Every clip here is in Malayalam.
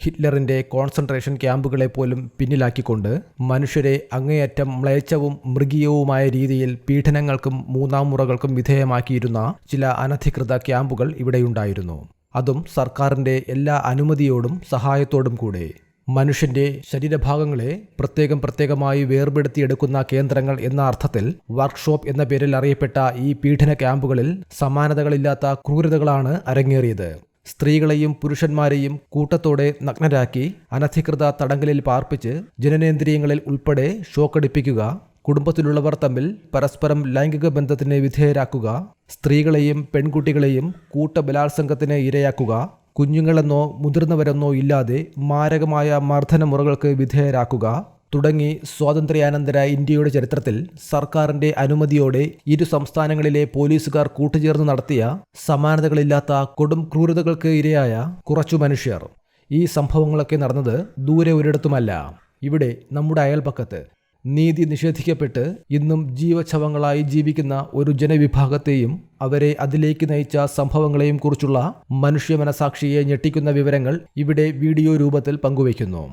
ഹിറ്റ്ലറിന്റെ കോൺസെൻട്രേഷൻ ക്യാമ്പുകളെ പോലും പിന്നിലാക്കിക്കൊണ്ട് മനുഷ്യരെ അങ്ങേയറ്റം മ്ലേച്ഛവും മൃഗീയവുമായ രീതിയിൽ പീഡനങ്ങൾക്കും മൂന്നാം മുറകൾക്കും വിധേയമാക്കിയിരുന്ന ചില അനധികൃത ക്യാമ്പുകൾ ഇവിടെയുണ്ടായിരുന്നു. അതും സർക്കാരിന്റെ എല്ലാ അനുമതിയോടും സഹായത്തോടും കൂടെ. മനുഷ്യന്റെ ശരീരഭാഗങ്ങളെ പ്രത്യേകം പ്രത്യേകമായി വേർപെടുത്തിയെടുക്കുന്ന കേന്ദ്രങ്ങൾ എന്ന അർത്ഥത്തിൽ വർക്ക്ഷോപ്പ് എന്ന പേരിൽ അറിയപ്പെട്ട ഈ പീഡന ക്യാമ്പുകളിൽ സമാനതകളില്ലാത്ത ക്രൂരതകളാണ് അരങ്ങേറിയത്. സ്ത്രീകളെയും പുരുഷന്മാരെയും കൂട്ടത്തോടെ നഗ്നരാക്കി അനധികൃത തടങ്കലിൽ പാർപ്പിച്ച് ജനനേന്ദ്രിയങ്ങളിൽ ഉൾപ്പെടെ ഷോക്കടിപ്പിക്കുക കുടുംബത്തിലുള്ളവർ തമ്മിൽ പരസ്പരം ലൈംഗിക ബന്ധത്തിന് വിധേയരാക്കുക സ്ത്രീകളെയും പെൺകുട്ടികളെയും കൂട്ടബലാത്സംഗത്തിന് ഇരയാക്കുക കുഞ്ഞുങ്ങളെന്നോ മുതിർന്നവരെന്നോ ഇല്ലാതെ മാരകമായ മർദ്ദനമുറകൾക്ക് വിധേയരാക്കുക തുടങ്ങി സ്വാതന്ത്ര്യാനന്തര ഇന്ത്യയുടെ ചരിത്രത്തിൽ സർക്കാരിന്റെ അനുമതിയോടെ ഇരു സംസ്ഥാനങ്ങളിലെ പോലീസുകാർ കൂട്ടുചേർന്ന് നടത്തിയ സമാനതകളില്ലാത്ത കൊടും ക്രൂരതകൾക്ക് ഇരയായ കുറച്ചു മനുഷ്യർ. ഈ സംഭവങ്ങളൊക്കെ നടന്നത് ദൂരെ ഒരിടത്തുമല്ല. ഇവിടെ നമ്മുടെ അയൽപക്കത്ത്. നീതി നിഷേധിക്കപ്പെട്ട് ഇന്നും ജീവച്ഛവങ്ങളായി ജീവിക്കുന്ന ഒരു ജനവിഭാഗത്തെയും അവരെ അതിലേക്ക് നയിച്ച സംഭവങ്ങളെയും കുറിച്ചുള്ള മനുഷ്യ മനസാക്ഷിയെ ഞെട്ടിക്കുന്ന വിവരങ്ങൾ ഇവിടെ വീഡിയോ രൂപത്തിൽ പങ്കുവയ്ക്കുന്നു.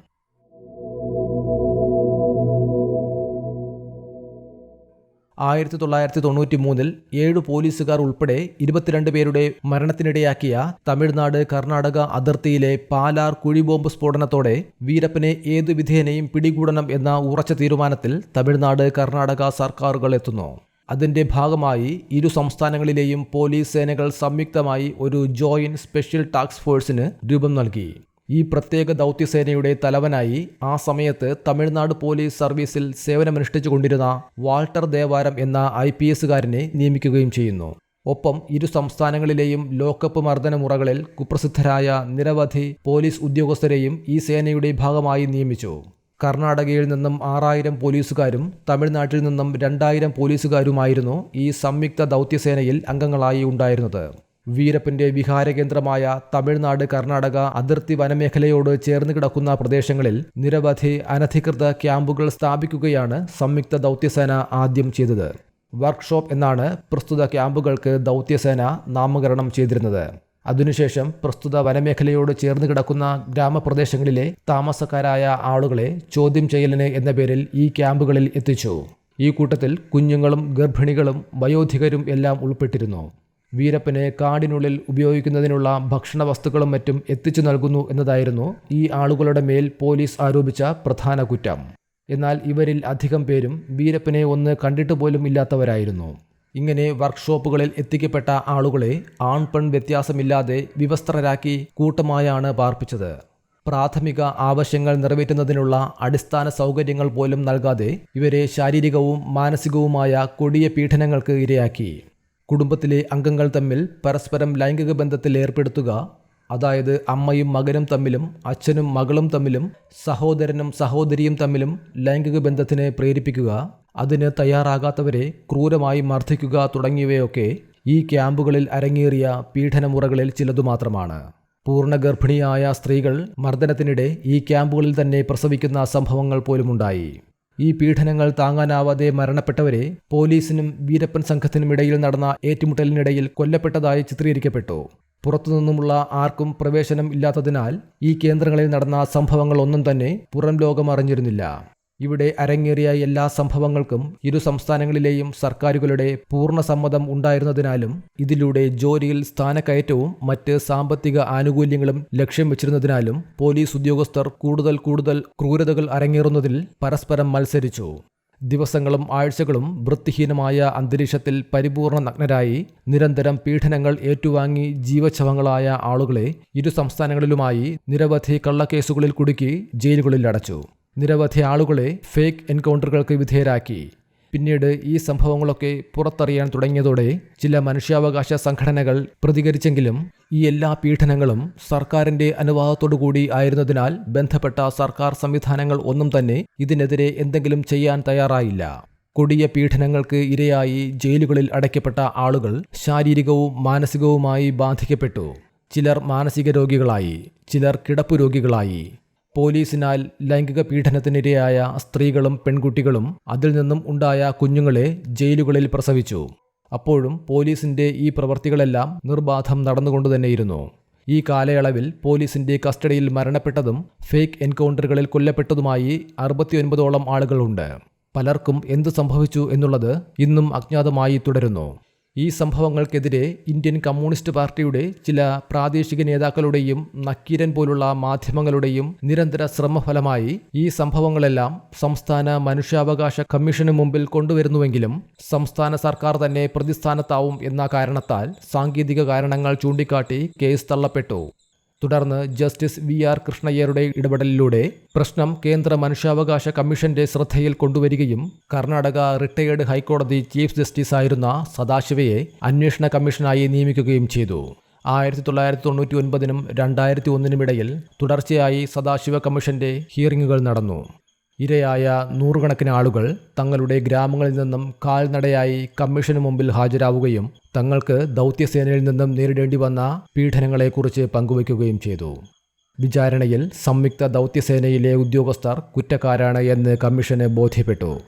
ആയിരത്തി തൊള്ളായിരത്തി തൊണ്ണൂറ്റി മൂന്നിൽ ഏഴ് പോലീസുകാർ ഉൾപ്പെടെ ഇരുപത്തിരണ്ട് പേരുടെ മരണത്തിനിടയാക്കിയ തമിഴ്നാട് കർണാടക അതിർത്തിയിലെ പാലാർ കുഴിബോംബ് സ്ഫോടനത്തോടെ വീരപ്പനെ ഏതു വിധേനയും പിടികൂടണം എന്ന ഉറച്ച തീരുമാനത്തിൽ തമിഴ്നാട് കർണാടക സർക്കാരുകൾ എത്തുന്നു. അതിന്റെ ഭാഗമായി ഇരു സംസ്ഥാനങ്ങളിലെയും പോലീസ് സേനകൾ സംയുക്തമായി ഒരു ജോയിന്റ് സ്പെഷ്യൽ ടാസ്ക് ഫോഴ്സിന് രൂപം നൽകി. ഈ പ്രത്യേക ദൗത്യസേനയുടെ തലവനായി ആ സമയത്ത് തമിഴ്നാട് പോലീസ് സർവീസിൽ സേവനമനുഷ്ഠിച്ചു കൊണ്ടിരുന്ന വാൾട്ടർ ദേവാരം എന്ന ഐ പി എസുകാരനെ നിയമിക്കുകയും ചെയ്യുന്നു. ഒപ്പം ഇരു സംസ്ഥാനങ്ങളിലെയും ലോക്കപ്പ് മർദ്ദനമുറകളിൽ കുപ്രസിദ്ധരായ നിരവധി പോലീസ് ഉദ്യോഗസ്ഥരെയും ഈ സേനയുടെ ഭാഗമായി നിയമിച്ചു. കർണാടകയിൽ നിന്നും ആറായിരം പോലീസുകാരും തമിഴ്നാട്ടിൽ നിന്നും രണ്ടായിരം പോലീസുകാരുമായിരുന്നു ഈ സംയുക്ത ദൗത്യസേനയിൽ അംഗങ്ങളായി ഉണ്ടായിരുന്നത്. വീരപ്പന്റെ വിഹാരകേന്ദ്രമായ തമിഴ്നാട് കർണാടക അതിർത്തി വനമേഖലയോട് ചേർന്ന് കിടക്കുന്ന പ്രദേശങ്ങളിൽ നിരവധി അനധികൃത ക്യാമ്പുകൾ സ്ഥാപിക്കുകയാണ് സംയുക്ത ദൗത്യസേന ആദ്യം ചെയ്തത്. വർക്ക്ഷോപ്പ് എന്നാണ് പ്രസ്തുത ക്യാമ്പുകൾക്ക് ദൗത്യസേന നാമകരണം ചെയ്തിരുന്നത്. അതിനുശേഷം പ്രസ്തുത വനമേഖലയോട് ചേർന്ന് കിടക്കുന്ന ഗ്രാമപ്രദേശങ്ങളിലെ താമസക്കാരായ ആളുകളെ ചോദ്യം ചെയ്യലിന് എന്ന പേരിൽ ഈ ക്യാമ്പുകളിൽ എത്തിച്ചു. ഈ കൂട്ടത്തിൽ കുഞ്ഞുങ്ങളും ഗർഭിണികളും വയോധികരും എല്ലാം ഉൾപ്പെട്ടിരുന്നു. വീരപ്പന് കാടിനുള്ളിൽ ഉപയോഗിക്കുന്നതിനുള്ള ഭക്ഷണ വസ്തുക്കളും മറ്റും എത്തിച്ചു നൽകുന്നു എന്നതായിരുന്നു ഈ ആളുകളുടെ മേൽ പോലീസ് ആരോപിച്ച പ്രധാന കുറ്റം. എന്നാൽ ഇവരിൽ അധികം പേരും വീരപ്പനെ ഒന്ന് കണ്ടിട്ട് പോലും ഇല്ലാത്തവരായിരുന്നു. ഇങ്ങനെ വർക്ക്ഷോപ്പുകളിൽ എത്തിക്കപ്പെട്ട ആളുകളെ ആൺ പെൺ വ്യത്യാസമില്ലാതെ വിവസ്ത്രരാക്കി കൂട്ടമായാണ് പാർപ്പിച്ചത്. പ്രാഥമിക ആവശ്യങ്ങൾ നിറവേറ്റുന്നതിനുള്ള അടിസ്ഥാന സൗകര്യങ്ങൾ പോലും നൽകാതെ ഇവരെ ശാരീരികവും മാനസികവുമായ കൊടിയ പീഡനങ്ങൾക്ക് ഇരയാക്കി. കുടുംബത്തിലെ അംഗങ്ങൾ തമ്മിൽ പരസ്പരം ലൈംഗിക ബന്ധത്തിൽ ഏർപ്പെടുത്തുക അതായത് അമ്മയും മകനും തമ്മിലും അച്ഛനും മകളും തമ്മിലും സഹോദരനും സഹോദരിയും തമ്മിലും ലൈംഗിക ബന്ധത്തിന് പ്രേരിപ്പിക്കുക അതിന് തയ്യാറാകാത്തവരെ ക്രൂരമായി മർദ്ദിക്കുക തുടങ്ങിയവയൊക്കെ ഈ ക്യാമ്പുകളിൽ അരങ്ങേറിയ പീഡനമുറകളിൽ ചിലതു മാത്രമാണ് പൂർണ ഗർഭിണിയായ സ്ത്രീകൾ മർദ്ദനത്തിനിടെ ഈ ക്യാമ്പുകളിൽ തന്നെ പ്രസവിക്കുന്ന സംഭവങ്ങൾ പോലുമുണ്ടായി. ഈ പീഡനങ്ങൾ താങ്ങാനാവാതെ മരണപ്പെട്ടവരെ പോലീസിനും വീരപ്പൻ സംഘത്തിനും ഇടയിൽ നടന്ന ഏറ്റുമുട്ടലിനിടയിൽ കൊല്ലപ്പെട്ടതായി ചിത്രീകരിക്കപ്പെട്ടു. പുറത്തുനിന്നുമുള്ള ആർക്കും പ്രവേശനം ഇല്ലാത്തതിനാൽ ഈ കേന്ദ്രങ്ങളിൽ നടന്ന സംഭവങ്ങളൊന്നും തന്നെ പുറം ലോകം അറിഞ്ഞിരുന്നില്ല. ഇവിടെ അരങ്ങേറിയ എല്ലാ സംഭവങ്ങൾക്കും ഇരു സംസ്ഥാനങ്ങളിലെയും സർക്കാരുകളുടെ പൂർണ സമ്മതം ഉണ്ടായിരുന്നതിനാലും ഇതിലൂടെ ജോലിയിൽ സ്ഥാനക്കയറ്റവും മറ്റ് സാമ്പത്തിക ആനുകൂല്യങ്ങളും ലക്ഷ്യം വെച്ചിരുന്നതിനാലും പോലീസ് ഉദ്യോഗസ്ഥർ കൂടുതൽ കൂടുതൽ ക്രൂരതകൾ അരങ്ങേറുന്നതിൽ പരസ്പരം മത്സരിച്ചു. ദിവസങ്ങളും ആഴ്ചകളും വൃത്തിഹീനമായ അന്തരീക്ഷത്തിൽ പരിപൂർണ നഗ്നരായി നിരന്തരം പീഡനങ്ങൾ ഏറ്റുവാങ്ങി ജീവച്ഛവങ്ങളായ ആളുകളെ ഇരു സംസ്ഥാനങ്ങളിലുമായി നിരവധി കള്ളക്കേസുകളിൽ കുടുക്കി ജയിലുകളിൽ അടച്ചു. നിരവധി ആളുകളെ ഫേക്ക് എൻകൗണ്ടറുകൾക്ക് വിധേയരാക്കി. പിന്നീട് ഈ സംഭവങ്ങളൊക്കെ പുറത്തറിയാൻ തുടങ്ങിയതോടെ ചില മനുഷ്യാവകാശ സംഘടനകൾ പ്രതികരിച്ചെങ്കിലും ഈ എല്ലാ പീഡനങ്ങളും സർക്കാരിന്റെ അനുവാദത്തോടുകൂടി ആയിരുന്നതിനാൽ ബന്ധപ്പെട്ട സർക്കാർ സംവിധാനങ്ങൾ ഒന്നും തന്നെ ഇതിനെതിരെ എന്തെങ്കിലും ചെയ്യാൻ തയ്യാറായില്ല. കൊടിയ പീഡനങ്ങൾക്ക് ഇരയായി ജയിലുകളിൽ അടയ്ക്കപ്പെട്ട ആളുകൾ ശാരീരികവും മാനസികവുമായി ബാധിക്കപ്പെട്ടു. ചിലർ മാനസിക രോഗികളായി ചിലർ കിടപ്പു രോഗികളായി. പോലീസിനാൽ ലൈംഗിക പീഡനത്തിനിരയായ സ്ത്രീകളും പെൺകുട്ടികളും അതിൽ നിന്നും ഉണ്ടായ കുഞ്ഞുങ്ങളെ ജയിലുകളിൽ പ്രസവിച്ചു. അപ്പോഴും പോലീസിന്റെ ഈ പ്രവർത്തികളെല്ലാം നിർബാധം നടന്നുകൊണ്ടുതന്നെയിരുന്നു ഈ കാലയളവിൽ പോലീസിന്റെ കസ്റ്റഡിയിൽ മരണപ്പെട്ടതും ഫേക്ക് എൻകൗണ്ടറുകളിൽ കൊല്ലപ്പെട്ടതുമായി അറുപത്തിയൊൻപതോളം ആളുകളുണ്ട്. പലർക്കും എന്തു സംഭവിച്ചു എന്നുള്ളത് ഇന്നും അജ്ഞാതമായി തുടരുന്നു. ഈ സംഭവങ്ങൾക്കെതിരെ ഇന്ത്യൻ കമ്മ്യൂണിസ്റ്റ് പാർട്ടിയുടെ ചില പ്രാദേശിക നേതാക്കളുടെയും നക്കീരൻ പോലുള്ള മാധ്യമങ്ങളുടെയും നിരന്തര ശ്രമഫലമായി ഈ സംഭവങ്ങളെല്ലാം സംസ്ഥാന മനുഷ്യാവകാശ കമ്മീഷന് മുമ്പിൽ കൊണ്ടുവരുന്നുവെങ്കിലും സംസ്ഥാന സർക്കാർ തന്നെ പ്രതിസ്ഥാനത്താവും എന്ന കാരണത്താൽ സാങ്കേതിക കാരണങ്ങൾ ചൂണ്ടിക്കാട്ടി കേസ് തള്ളപ്പെട്ടു. തുടർന്ന് ജസ്റ്റിസ് വി ആർ കൃഷ്ണയ്യരുടെ ഇടപെടലിലൂടെ പ്രശ്നം കേന്ദ്ര മനുഷ്യാവകാശ കമ്മീഷന്റെ ശ്രദ്ധയിൽ കൊണ്ടുവരികയും കർണാടക റിട്ടയേർഡ് ഹൈക്കോടതി ചീഫ് ജസ്റ്റിസ് ആയിരുന്ന സദാശിവയെ അന്വേഷണ കമ്മീഷനായി നിയമിക്കുകയും ചെയ്തു. ആയിരത്തി തൊള്ളായിരത്തി തൊണ്ണൂറ്റി ഒൻപതിനും രണ്ടായിരത്തി ഒന്നിനുമിടയിൽ തുടർച്ചയായി സദാശിവ കമ്മീഷന്റെ ഹിയറിങ്ങുകൾ നടന്നു. ഇരയായ നൂറുകണക്കിന് ആളുകൾ തങ്ങളുടെ ഗ്രാമങ്ങളിൽ നിന്നും കാൽനടയായി കമ്മീഷന് മുമ്പിൽ ഹാജരാവുകയും തങ്ങൾക്ക് ദൗത്യസേനയിൽ നിന്നും നേരിടേണ്ടി വന്ന പീഡനങ്ങളെക്കുറിച്ച് പങ്കുവയ്ക്കുകയും ചെയ്തു. വിചാരണയിൽ സംയുക്ത ദൗത്യസേനയിലെ ഉദ്യോഗസ്ഥർ കുറ്റക്കാരാണ് എന്ന് കമ്മീഷന് ബോധ്യപ്പെട്ടു.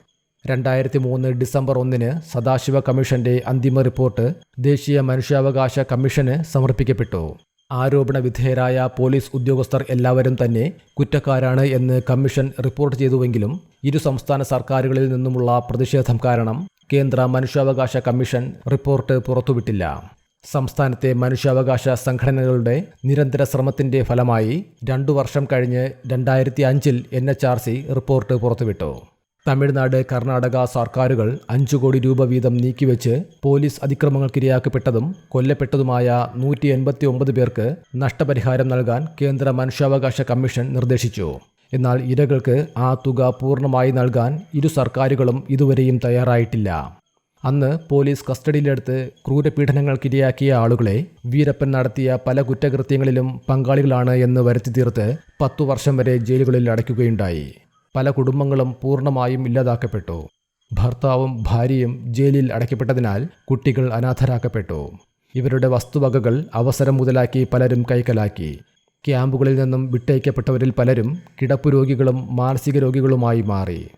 രണ്ടായിരത്തി മൂന്ന് ഡിസംബർ ഒന്നിന് സദാശിവ കമ്മീഷന്റെ അന്തിമ റിപ്പോർട്ട് ദേശീയ മനുഷ്യാവകാശ കമ്മീഷന് സമർപ്പിക്കപ്പെട്ടു. ആരോപണ വിധേയരായ പോലീസ് ഉദ്യോഗസ്ഥർ എല്ലാവരും തന്നെ കുറ്റക്കാരാണ് എന്ന് കമ്മീഷൻ റിപ്പോർട്ട് ചെയ്തുവെങ്കിലും ഇരു സംസ്ഥാന സർക്കാരുകളിൽ നിന്നുമുള്ള പ്രതിഷേധം കാരണം കേന്ദ്ര മനുഷ്യാവകാശ കമ്മീഷൻ റിപ്പോർട്ട് പുറത്തുവിട്ടില്ല. സംസ്ഥാനത്തെ മനുഷ്യാവകാശ സംഘടനകളുടെ നിരന്തര ശ്രമത്തിന്റെ ഫലമായി രണ്ടു വർഷം കഴിഞ്ഞ് രണ്ടായിരത്തി അഞ്ചിൽ എൻ റിപ്പോർട്ട് പുറത്തുവിട്ടു. തമിഴ്നാട് കർണാടക സർക്കാരുകൾ അഞ്ചു കോടി രൂപ വീതം നീക്കിവെച്ച് പോലീസ് അതിക്രമങ്ങൾക്കിരയാക്കപ്പെട്ടതും കൊല്ലപ്പെട്ടതുമായ നൂറ്റി എൺപത്തി ഒമ്പത് പേർക്ക് നഷ്ടപരിഹാരം നൽകാൻ കേന്ദ്ര മനുഷ്യാവകാശ കമ്മീഷൻ നിർദ്ദേശിച്ചു. എന്നാൽ ഇരകൾക്ക് ആ തുക പൂർണമായി നൽകാൻ ഇരു സർക്കാരുകളും ഇതുവരെയും തയ്യാറായിട്ടില്ല. അന്ന് പോലീസ് കസ്റ്റഡിയിലെടുത്ത് ക്രൂരപീഡനങ്ങൾക്കിരയാക്കിയ ആളുകളെ വീരപ്പൻ നടത്തിയ പല കുറ്റകൃത്യങ്ങളിലും പങ്കാളികളാണ് എന്ന് വരുത്തി തീർത്ത് പത്തു വർഷം വരെ ജയിലുകളിൽ അടയ്ക്കുകയുണ്ടായി. പല കുടുംബങ്ങളും പൂർണമായും ഇല്ലാതാക്കപ്പെട്ടു. ഭർത്താവും ഭാര്യയും ജയിലിൽ അടയ്ക്കപ്പെട്ടതിനാൽ കുട്ടികൾ അനാഥരാക്കപ്പെട്ടു. ഇവരുടെ വസ്തുവകകൾ അവസരം മുതലാക്കി പലരും കൈക്കലാക്കി. ക്യാമ്പുകളിൽ നിന്നും വിട്ടയക്കപ്പെട്ടവരിൽ പലരും കിടപ്പു രോഗികളും മാനസിക രോഗികളുമായി മാറി.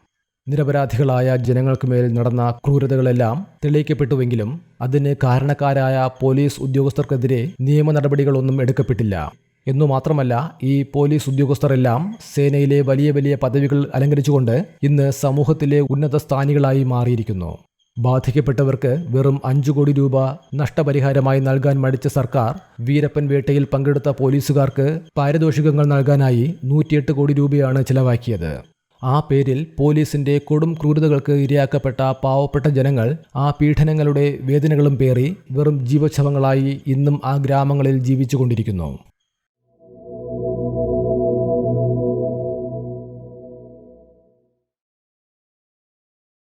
നിരപരാധികളായ ജനങ്ങൾക്ക് മേൽ നടന്ന ക്രൂരതകളെല്ലാം തെളിയിക്കപ്പെട്ടുവെങ്കിലും അതിന് കാരണക്കാരായ പോലീസ് ഉദ്യോഗസ്ഥർക്കെതിരെ നിയമ നടപടികളൊന്നും എടുക്കപ്പെട്ടില്ല. എന്നു മാത്രമല്ല ഈ പോലീസ് ഉദ്യോഗസ്ഥരെല്ലാം സേനയിലെ വലിയ വലിയ പദവികൾ അലങ്കരിച്ചുകൊണ്ട് ഇന്ന് സമൂഹത്തിലെ ഉന്നത സ്ഥാനികളായി മാറിയിരിക്കുന്നു. ബാധിക്കപ്പെട്ടവർക്ക് വെറും അഞ്ചു കോടി രൂപ നഷ്ടപരിഹാരമായി നൽകാൻ മടിച്ച സർക്കാർ വീരപ്പൻ വേട്ടയിൽ പങ്കെടുത്ത പോലീസുകാർക്ക് പാരിതോഷികങ്ങൾ നൽകാനായി നൂറ്റിയെട്ട് കോടി രൂപയാണ് ചിലവാക്കിയത്. ആ പേരിൽ പോലീസിന്റെ കൊടും ക്രൂരതകൾക്ക് ഇരയാക്കപ്പെട്ട പാവപ്പെട്ട ജനങ്ങൾ ആ പീഡനങ്ങളുടെ വേദനകളും പേറി വെറും ജീവച്ഛവങ്ങളായി ഇന്നും ആ ഗ്രാമങ്ങളിൽ ജീവിച്ചുകൊണ്ടിരിക്കുന്നു.